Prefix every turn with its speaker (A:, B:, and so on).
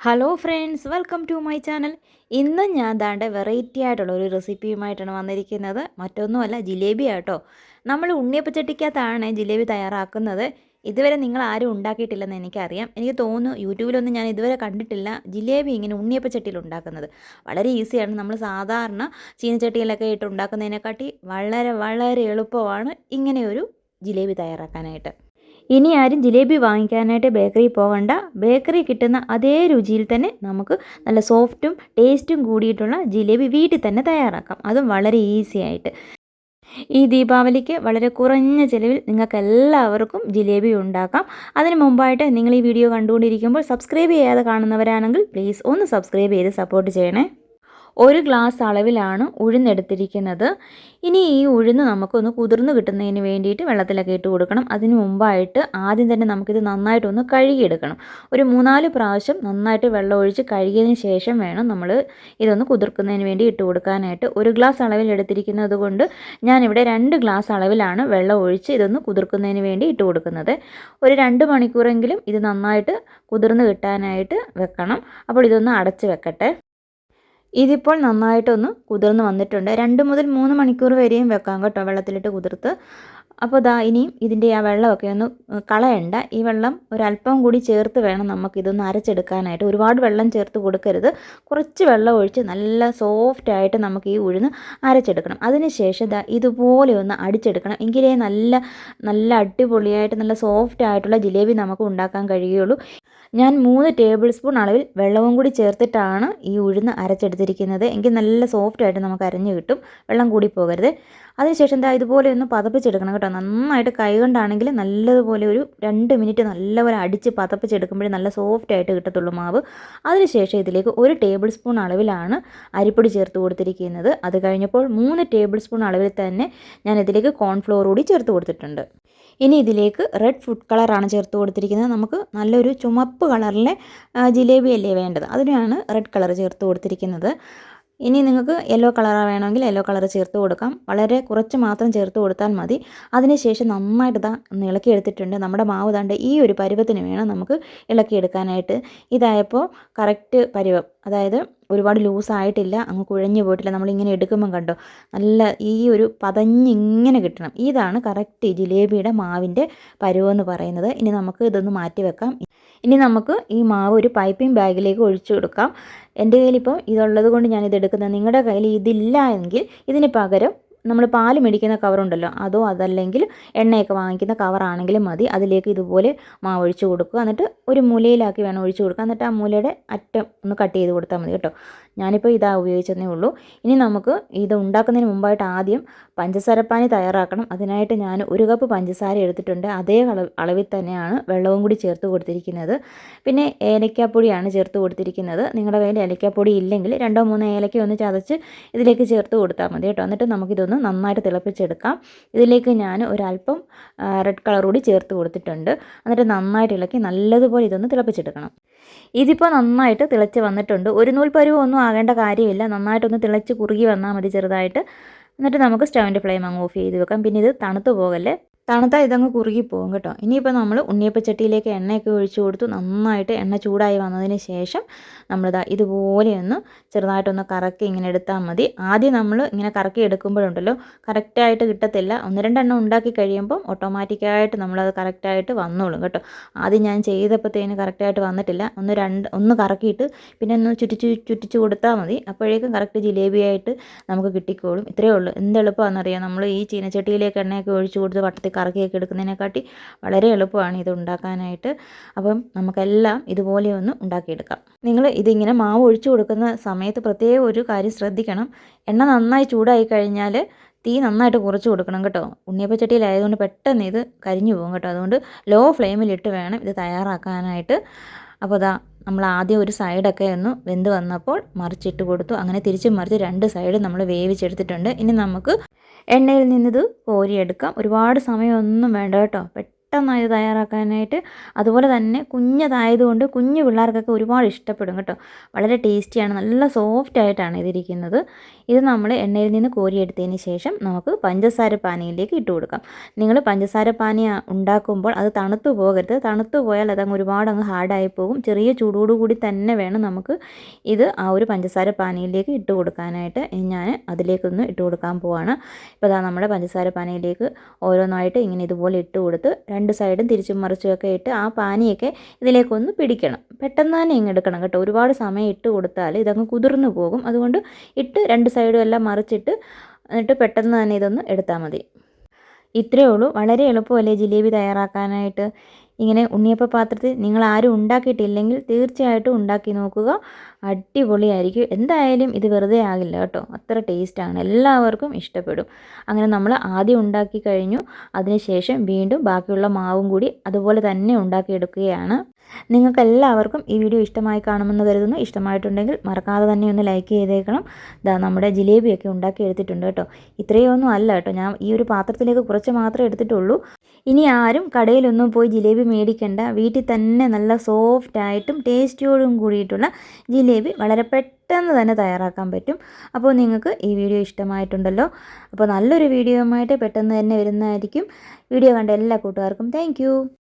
A: Hello friends welcome to my channel ഇന്ന് ഞാൻ ദാണ്ട വെറൈറ്റി ആയിട്ടുള്ള ഒരു റെസിപ്പിയുമായിട്ടാണ് വന്നിരിക്കുന്നത്. മറ്റൊന്നുമല്ല ജിലേബി ആട്ടോ. നമ്മൾ ഉണ്ണിയപ്പച്ചട്ടിക്കകത്താണ് ജിലേബി തയ്യാറാക്കുന്നത്. ഇതുവരെ നിങ്ങൾ ആരും ഉണ്ടാക്കിയിട്ടില്ലെന്ന് എനിക്കറിയാം. എനിക്ക് തോന്നുന്നു യൂട്യൂബിലൊന്നും ഞാൻ ഇതുവരെ കണ്ടിട്ടില്ല ജിലേബി ഇങ്ങനെ ഉണ്ണിയപ്പച്ചട്ടിയിൽ ഉണ്ടാക്കുന്നത്. വളരെ ഈസിയാണ്. നമ്മൾ സാധാരണ ചീനച്ചട്ടിയിലൊക്കെ ഇട്ട് ഉണ്ടാക്കുന്നതിനെക്കാട്ടി വളരെ വളരെ എളുപ്പമാണ് ഇങ്ങനെയൊരു ജിലേബി തയ്യാറാക്കാനായിട്ട്. ഇനി ആരും ജിലേബി വാങ്ങിക്കാനായിട്ട് ബേക്കറിയിൽ പോകണ്ട. ബേക്കറി കിട്ടുന്ന അതേ രുചിയിൽ തന്നെ നമുക്ക് നല്ല സോഫ്റ്റും ടേസ്റ്റും കൂടിയിട്ടുള്ള ജിലേബി വീട്ടിൽ തന്നെ തയ്യാറാക്കാം. അതും വളരെ ഈസി ആയിട്ട്. ഈ ദീപാവലിക്ക് വളരെ കുറഞ്ഞ ചിലവിൽ നിങ്ങൾക്ക് എല്ലാവർക്കും ജിലേബി ഉണ്ടാക്കാം. അതിന് മുമ്പായിട്ട് നിങ്ങൾ ഈ വീഡിയോ കണ്ടുകൊണ്ടിരിക്കുമ്പോൾ സബ്സ്ക്രൈബ് ചെയ്യാതെ കാണുന്നവരാണെങ്കിൽ പ്ലീസ് ഒന്ന് സബ്സ്ക്രൈബ് ചെയ്ത് സപ്പോർട്ട് ചെയ്യണേ. ഒരു ഗ്ലാസ് അളവിലാണ് ഉഴുന്നെടുത്തിരിക്കുന്നത്. ഇനി ഈ ഉഴുന്ന് നമുക്കൊന്ന് കുതിർന്ന് കിട്ടുന്നതിന് വേണ്ടിയിട്ട് വെള്ളത്തിലൊക്കെ ഇട്ട് കൊടുക്കണം. അതിന് മുമ്പായിട്ട് ആദ്യം തന്നെ നമുക്കിത് നന്നായിട്ടൊന്ന് കഴുകിയെടുക്കണം. ഒരു മൂന്നാൽ പ്രാവശ്യം നന്നായിട്ട് വെള്ളം ഒഴിച്ച് കഴുകിയതിന് ശേഷം വേണം നമ്മൾ ഇതൊന്ന് കുതിർക്കുന്നതിന് വേണ്ടി ഇട്ട് കൊടുക്കാനായിട്ട്. ഒരു ഗ്ലാസ് അളവിൽ എടുത്തിരിക്കുന്നത് കൊണ്ട് ഞാനിവിടെ രണ്ട് ഗ്ലാസ് അളവിലാണ് വെള്ളം ഒഴിച്ച് ഇതൊന്ന് കുതിർക്കുന്നതിന് വേണ്ടി ഇട്ട് കൊടുക്കുന്നത്. ഒരു രണ്ട് മണിക്കൂറെങ്കിലും ഇത് നന്നായിട്ട് കുതിർന്ന് കിട്ടാനായിട്ട് വെക്കണം. അപ്പോൾ ഇതൊന്ന് അടച്ച് വെക്കട്ടെ. ഇതിപ്പോൾ നന്നായിട്ടൊന്ന് കുതിർന്ന് വന്നിട്ടുണ്ട്. രണ്ട് മുതൽ മൂന്ന് മണിക്കൂർ വരെയും വെക്കാം കേട്ടോ വെള്ളത്തിലിട്ട് കുതിർത്ത്. അപ്പോൾ ദാ ഇനിയും ഇതിന്റെ ആ വെള്ളമൊക്കെ ഒന്ന് കളയണ്ട. ഈ വെള്ളം ഒരല്പം കൂടി ചേർത്ത് വേണം നമുക്കിതൊന്ന് അരച്ചെടുക്കാനായിട്ട്. ഒരുപാട് വെള്ളം ചേർത്ത് കൊടുക്കരുത്. കുറച്ച് വെള്ളം ഒഴിച്ച് നല്ല സോഫ്റ്റായിട്ട് നമുക്ക് ഈ ഉഴുന്ന് അരച്ചെടുക്കണം. അതിനുശേഷം ദാ ഇതുപോലെ ഒന്ന് അടിച്ചെടുക്കണം. എങ്കിലേ നല്ല നല്ല അടിപൊളിയായിട്ട് നല്ല സോഫ്റ്റ് ആയിട്ടുള്ള ജിലേബി നമുക്ക് ഉണ്ടാക്കാൻ കഴിയുള്ളൂ. ഞാൻ മൂന്ന് ടേബിൾ സ്പൂൺ അളവിൽ വെള്ളവും കൂടി ചേർത്തിട്ടാണ് ഈ ഉഴുന്ന് അരച്ചെടുത്തിരിക്കുന്നത്. എങ്കിൽ നല്ല സോഫ്റ്റായിട്ട് നമുക്ക് അരഞ്ഞു കിട്ടും. വെള്ളം കൂടി പോകരുത്. അതിനുശേഷം എന്താ ഇതുപോലെ ഒന്ന് പതപ്പിച്ചെടുക്കണം കേട്ടോ. നന്നായിട്ട് കൈ കൊണ്ടാണെങ്കിൽ നല്ലതുപോലെ ഒരു രണ്ട് മിനിറ്റ് നല്ലപോലെ അടിച്ച് പതപ്പിച്ചെടുക്കുമ്പോഴേ നല്ല സോഫ്റ്റായിട്ട് കിട്ടത്തുള്ളൂ മാവ്. അതിനുശേഷം ഇതിലേക്ക് ഒരു ടേബിൾ സ്പൂൺ അളവിലാണ് അരിപ്പൊടി ചേർത്ത് കൊടുത്തിരിക്കുന്നത്. അത് കഴിഞ്ഞപ്പോൾ മൂന്ന് ടേബിൾ സ്പൂൺ അളവിൽ തന്നെ ഞാൻ ഇതിലേക്ക് കോൺഫ്ലോർ കൂടി ചേർത്ത് കൊടുത്തിട്ടുണ്ട്. ഇനി ഇതിലേക്ക് റെഡ് ഫുഡ് കളറാണ് ചേർത്ത് കൊടുത്തിരിക്കുന്നത്. നമുക്ക് നല്ലൊരു ചുമപ്പ് കളറിലെ ജിലേബി അല്ലേ വേണ്ടത്? അതിനാണ് റെഡ് കളർ ചേർത്ത് കൊടുത്തിരിക്കുന്നത്. ഇനി നിങ്ങൾക്ക് യെല്ലോ കളർ വേണമെങ്കിൽ യെല്ലോ കളർ ചേർത്ത് കൊടുക്കാം. വളരെ കുറച്ച് മാത്രം ചേർത്ത് കൊടുത്താൽ മതി. അതിനുശേഷം നന്നായിട്ട് ഇതാ ഒന്ന് ഇളക്കിയെടുത്തിട്ടുണ്ട് നമ്മുടെ മാവ് താണ്ട് ഈ ഒരു പരുവത്തിന് വേണം നമുക്ക് ഇളക്കിയെടുക്കാനായിട്ട് ഇതായപ്പോൾ കറക്റ്റ് പരുവം. അതായത് ഒരുപാട് ലൂസായിട്ടില്ല അങ്ങ് കുഴഞ്ഞു പോയിട്ടില്ല. നമ്മളിങ്ങനെ എടുക്കുമ്പം കണ്ടോ നല്ല ഈ ഒരു പതഞ്ഞിങ്ങനെ കിട്ടണം. ഇതാണ് കറക്റ്റ് ജിലേബിയുടെ മാവിന്റെ പരുവെന്ന് പറയുന്നത്. ഇനി നമുക്ക് ഇതൊന്ന് മാറ്റി വെക്കാം. ഇനി നമുക്ക് ഈ മാവ് ഒരു പൈപ്പിംഗ് ബാഗിലേക്ക് ഒഴിച്ചു കൊടുക്കാം. എന്റെ കയ്യിൽ ഇപ്പം ഇതുള്ളത് കൊണ്ട് ഞാനിത് എടുക്കുന്നത് നിങ്ങളുടെ കയ്യിൽ ഇതില്ല എങ്കിൽ ഇതിന് പകരം നമ്മൾ പാൽ മേടിക്കുന്ന കവറുണ്ടല്ലോ അതോ അതല്ലെങ്കിൽ എണ്ണയൊക്കെ വാങ്ങിക്കുന്ന കവറാണെങ്കിലും മതി. അതിലേക്ക് ഇതുപോലെ മാവ് ഒഴിച്ച് കൊടുക്കുക. എന്നിട്ട് ഒരു മൂലയിലാക്കി വേണം ഒഴിച്ച് കൊടുക്കുക എന്നിട്ട് ആ മൂലയുടെ അറ്റം ഒന്ന് കട്ട് ചെയ്ത് കൊടുത്താൽ മതി കേട്ടോ. ഞാനിപ്പോൾ ഇതാ ഉപയോഗിച്ചതേ ഉള്ളൂ. ഇനി നമുക്ക് ഇത് ഉണ്ടാക്കുന്നതിന് മുമ്പായിട്ട് ആദ്യം പഞ്ചസാരപ്പാനി തയ്യാറാക്കണം. അതിനായിട്ട് ഞാൻ ഒരു കപ്പ് പഞ്ചസാര എടുത്തിട്ടുണ്ട്. അതേ അളവിൽ തന്നെയാണ് വെള്ളവും കൂടി ചേർത്ത് കൊടുത്തിരിക്കുന്നത്. പിന്നെ ഏലക്കാപ്പൊടിയാണ് ചേർത്ത് കൊടുത്തിരിക്കുന്നത്. നിങ്ങളുടെ കയ്യിൽ ഏലക്കാപ്പൊടി ഇല്ലെങ്കിൽ രണ്ടോ മൂന്നോ ഏലക്ക ഒന്ന് ചതച്ച് ഇതിലേക്ക് ചേർത്ത് കൊടുത്താൽ മതി കേട്ടോ. എന്നിട്ട് നമുക്കിതൊന്ന് നന്നായിട്ട് തിളപ്പിച്ചെടുക്കാം. ഇതിലേക്ക് ഞാൻ ഒരല്പം റെഡ് കളർ കൂടി ചേർത്ത് കൊടുത്തിട്ടുണ്ട്. എന്നിട്ട് നന്നായിട്ട് ഇളക്കി നല്ലതുപോലെ ഇതൊന്ന് തിളപ്പിച്ചെടുക്കണം. ഇതിപ്പോൾ നന്നായിട്ട് തിളച്ച് വന്നിട്ടുണ്ട്. ഒരു നൂൽ പരുവൊന്നും ആകേണ്ട കാര്യമില്ല. നന്നായിട്ടൊന്ന് തിളച്ച് കുറുകി വന്നാൽ മതി ചെറുതായിട്ട്. എന്നിട്ട് നമുക്ക് സ്റ്റൗവിന്റെ ഫ്ലെയിം അങ്ങ് ഓഫ് ചെയ്ത് വെക്കാം. പിന്നെ ഇത് തണുത്തു പോകല്ലേ? തണുത്താൽ ഇതങ്ങ് കുറുകി പോകും കേട്ടോ. ഇനിയിപ്പോൾ നമ്മൾ ഉണ്ണിയപ്പച്ചട്ടിയിലേക്ക് എണ്ണയൊക്കെ ഒഴിച്ചു കൊടുത്തു. നന്നായിട്ട് എണ്ണ ചൂടായി വന്നതിന് ശേഷം നമ്മളിതാ ഇതുപോലെയൊന്ന് ചെറുതായിട്ടൊന്ന് കറക്കി ഇങ്ങനെ എടുത്താൽ മതി. ആദ്യം നമ്മൾ ഇങ്ങനെ കറക്കി എടുക്കുമ്പോഴുണ്ടല്ലോ കറക്റ്റായിട്ട് കിട്ടത്തില്ല. ഒന്ന് രണ്ടെണ്ണം ഉണ്ടാക്കി കഴിയുമ്പം ഓട്ടോമാറ്റിക്കായിട്ട് നമ്മളത് കറക്റ്റായിട്ട് വന്നോളും കേട്ടോ. ആദ്യം ഞാൻ ചെയ്തപ്പോഴത്തേന് കറക്റ്റായിട്ട് വന്നിട്ടില്ല. ഒന്ന് രണ്ട് ഒന്ന് കറക്കിയിട്ട് പിന്നെ ഒന്ന് ചുറ്റിച്ച് ചുറ്റിച്ച് കൊടുത്താൽ മതി. അപ്പോഴേക്കും കറക്റ്റ് ജിലേബിയായിട്ട് നമുക്ക് കിട്ടിക്കോളും. ഇത്രയേ ഉള്ളൂ. എന്ത് എളുപ്പമാണെന്നറിയാം നമ്മൾ ഈ ചീനച്ചട്ടിയിലേക്ക് എണ്ണയൊക്കെ ഒഴിച്ചു കൊടുത്ത് വട്ടത്തിൽ കറക്കിയൊക്കെ എടുക്കുന്നതിനെക്കാട്ടി വളരെ എളുപ്പമാണ് ഇത് ഉണ്ടാക്കാനായിട്ട്. അപ്പം നമുക്കെല്ലാം ഇതുപോലെ ഒന്ന് ഉണ്ടാക്കിയെടുക്കാം. നിങ്ങൾ ഇതിങ്ങനെ മാവ് ഒഴിച്ചു കൊടുക്കുന്ന സമയത്ത് പ്രത്യേകം ഒരു കാര്യം ശ്രദ്ധിക്കണം. എണ്ണ നന്നായി ചൂടായി കഴിഞ്ഞാൽ തീ നന്നായിട്ട് കുറച്ച് കൊടുക്കണം കേട്ടോ. ഉണ്ണിയപ്പച്ചട്ടിയിലായതുകൊണ്ട് പെട്ടെന്ന് ഇത് കരിഞ്ഞു പോകും കേട്ടോ. അതുകൊണ്ട് ലോ ഫ്ലെയിമിലിട്ട് വേണം ഇത് തയ്യാറാക്കാനായിട്ട്. അപ്പോൾ അതാ നമ്മൾ ആദ്യം ഒരു സൈഡൊക്കെ ഒന്ന് വെന്ത് വന്നപ്പോൾ മറിച്ചിട്ട് കൊടുത്തു. അങ്ങനെ തിരിച്ച് മറിച്ച് രണ്ട് സൈഡും നമ്മൾ വേവിച്ചെടുത്തിട്ടുണ്ട്. ഇനി നമുക്ക് എണ്ണയിൽ നിന്നിത് കോരിയെടുക്കാം. ഒരുപാട് സമയമൊന്നും വേണ്ട കേട്ടോ. പെട്ടെന്നാണ് ഇത് തയ്യാറാക്കാനായിട്ട് അതുപോലെ തന്നെ കുഞ്ഞതായതുകൊണ്ട് കുഞ്ഞു പിള്ളേർക്കൊക്കെ ഒരുപാട് ഇഷ്ടപ്പെടും കേട്ടോ. വളരെ ടേസ്റ്റിയാണ് നല്ല സോഫ്റ്റ് ആയിട്ടാണ് ഇതിരിക്കുന്നത്. ഇത് നമ്മൾ എണ്ണയിൽ നിന്ന് കോരിയെടുത്തതിന് ശേഷം നമുക്ക് പഞ്ചസാര പാനിയിലേക്ക് ഇട്ട് കൊടുക്കാം. നിങ്ങൾ പഞ്ചസാര പാനി ഉണ്ടാക്കുമ്പോൾ അത് തണുത്തു പോകരുത്. തണുത്തു പോയാൽ അതങ്ങ് ഒരുപാട് അങ്ങ് ഹാർഡായി പോകും. ചെറിയ ചൂടോടുകൂടി തന്നെ വേണം നമുക്ക് ഇത് ആ ഒരു പഞ്ചസാര പാനിയിലേക്ക് ഇട്ട് കൊടുക്കാനായിട്ട്. ഞാൻ അതിലേക്കൊന്ന് ഇട്ട് കൊടുക്കാൻ പോവാണ്. ഇപ്പോൾ അതാ നമ്മുടെ പഞ്ചസാര പാനിയിലേക്ക് ഓരോന്നായിട്ട് ഇങ്ങനെ ഇതുപോലെ ഇട്ട് കൊടുത്ത് രണ്ട് സൈഡും തിരിച്ചും മറിച്ചും ഒക്കെ ഇട്ട് ആ പാനിയൊക്കെ ഇതിലേക്കൊന്ന് പിടിക്കണം. പെട്ടെന്ന് തന്നെ ഇങ്ങ് എടുക്കണം കേട്ടോ. ഒരുപാട് സമയം ഇട്ട് കൊടുത്താൽ ഇതങ്ങ് കുതിർന്നു പോകും. അതുകൊണ്ട് ഇട്ട് രണ്ട് സൈഡും എല്ലാം മറിച്ചിട്ട് എന്നിട്ട് പെട്ടെന്ന് തന്നെ ഇതൊന്ന് എടുത്താൽ മതി. ഇത്രയേ ഉള്ളൂ. വളരെ എളുപ്പമല്ലേ ജിലേബി തയ്യാറാക്കാനായിട്ട്? ഇങ്ങനെ ഉണ്ണിയപ്പ പാത്രത്തിൽ നിങ്ങൾ ആരും ഉണ്ടാക്കിയിട്ടില്ലെങ്കിൽ തീർച്ചയായിട്ടും ഉണ്ടാക്കി നോക്കുക. അടിപൊളിയായിരിക്കും. എന്തായാലും ഇത് വെറുതെ ആകില്ല കേട്ടോ. അത്ര ടേസ്റ്റാണ് എല്ലാവർക്കും ഇഷ്ടപ്പെടും. അങ്ങനെ നമ്മൾ ആദ്യം ഉണ്ടാക്കി കഴിഞ്ഞു. അതിനുശേഷം വീണ്ടും ബാക്കിയുള്ള മാവും കൂടി അതുപോലെ തന്നെ ഉണ്ടാക്കിയെടുക്കുകയാണ്. നിങ്ങൾക്ക് എല്ലാവർക്കും ഈ വീഡിയോ ഇഷ്ടമായി കാണുമെന്ന് കരുതുന്നു. ഇഷ്ടമായിട്ടുണ്ടെങ്കിൽ മറക്കാതെ തന്നെ ഒന്ന് ലൈക്ക് ചെയ്തേക്കണം. ഇതാ നമ്മുടെ ജിലേബിയൊക്കെ ഉണ്ടാക്കി എടുത്തിട്ടുണ്ട് കേട്ടോ. ഇത്രയൊന്നും അല്ല കേട്ടോ. ഞാൻ ഈ ഒരു പാത്രത്തിലേക്ക് കുറച്ച് മാത്രമേ എടുത്തിട്ടുള്ളൂ. ഇനി ആരും കടയിലൊന്നും പോയി ജിലേബി മേടിക്കണ്ട. വീട്ടിൽ തന്നെ നല്ല സോഫ്റ്റ് ആയിട്ടും ടേസ്റ്റിയോടും കൂടിയിട്ടുള്ള ജിലേബി വളരെ പെട്ടെന്ന് തന്നെ തയ്യാറാക്കാൻ പറ്റും. അപ്പോൾ നിങ്ങൾക്ക് ഈ വീഡിയോ ഇഷ്ടമായിട്ടുണ്ടല്ലോ. അപ്പോൾ നല്ലൊരു വീഡിയോയുമായിട്ട് പെട്ടെന്ന് തന്നെ വരുന്നതായിരിക്കും. വീഡിയോ കണ്ട എല്ലാ കൂട്ടുകാർക്കും താങ്ക്